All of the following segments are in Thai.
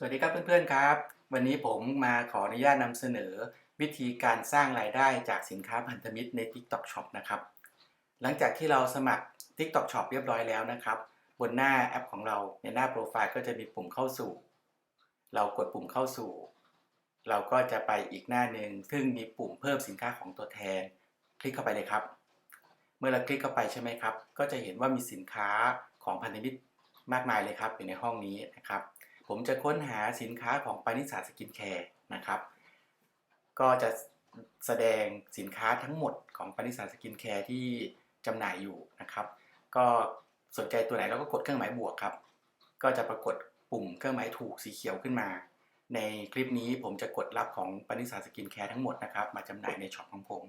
สวัสดีครับเพื่อนๆครับ วันนี้ผมมาขออนุญาตนำเสนอ วิธีการสร้างรายได้จากสินค้าพันธมิตรใน TikTok Shop นะครับ หลังจากที่เราสมัคร TikTok Shop เรียบร้อยแล้วนะครับ บนหน้าแอปของเราในหน้าโปรไฟล์ก็จะมีปุ่มเข้าสู่ เรากดปุ่มเข้าสู่ เราก็จะไปอีกหน้าหนึ่งซึ่งมีปุ่มเพิ่มสินค้าของตัวแทน คลิกเข้าไปเลยครับ เมื่อเราคลิกเข้าไปใช่ไหมครับ ก็จะเห็นว่ามีสินค้าของพันธมิตรมากมายเลยครับอยู่ในห้องนี้นะครับ ผมจะค้นหาสินค้าของปานิสาสกินแคร์นะครับ ก็จะแสดงสินค้าทั้งหมดของปานิสาสกินแคร์ที่จำหน่ายอยู่นะครับ ก็สนใจตัวไหนเราก็กดเครื่องหมายบวกครับ ก็จะปรากฏปุ่มเครื่องหมายถูกสีเขียวขึ้นมา ในคลิปนี้ผมจะกดรับของปานิสาสกินแคร์ทั้งหมดนะครับ มาจำหน่ายในช็อปของผม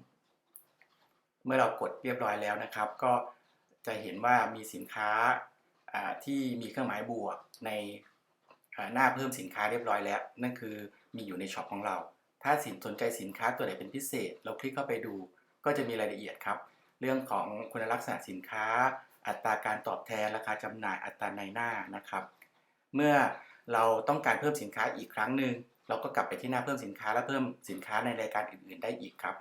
เมื่อเรากดเรียบร้อยแล้วนะครับ ก็จะเห็นว่ามีสินค้าที่มีเครื่องหมายบวกใน หน้าเพิ่มสินค้าเรียบร้อยแล้ว นั่นคือมีอยู่ในช็อปของเรา ถ้าสินสนใจสินค้าตัวไหนเป็นพิเศษ เราคลิกเข้าไปดู ก็จะมีรายละเอียดครับ เรื่องของคุณลักษณะสินค้า อัตราการตอบแทนราคาจำหน่ายอัตราในหน้านะครับ เมื่อเราต้องการเพิ่มสินค้าอีกครั้งหนึ่งเราก็กลับไปที่หน้าเพิ่มสินค้าและเพิ่มสินค้าในรายการอื่น ๆ ได้อีกครับ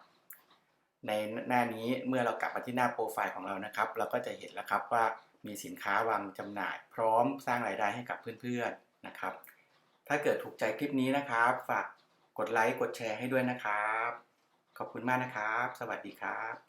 ในหน้านี้เมื่อเรากลับมาที่หน้าโปรไฟล์ของเรานะครับ เราก็จะเห็นแล้วครับว่ามีสินค้าวางจำหน่าย พร้อมสร้างรายได้ให้กับเพื่อน ๆ นะครับ ถ้าเกิดถูกใจคลิปนี้นะครับ ฝากกดไลค์กดแชร์ให้ด้วยนะครับ ขอบคุณมากนะครับ สวัสดีครับ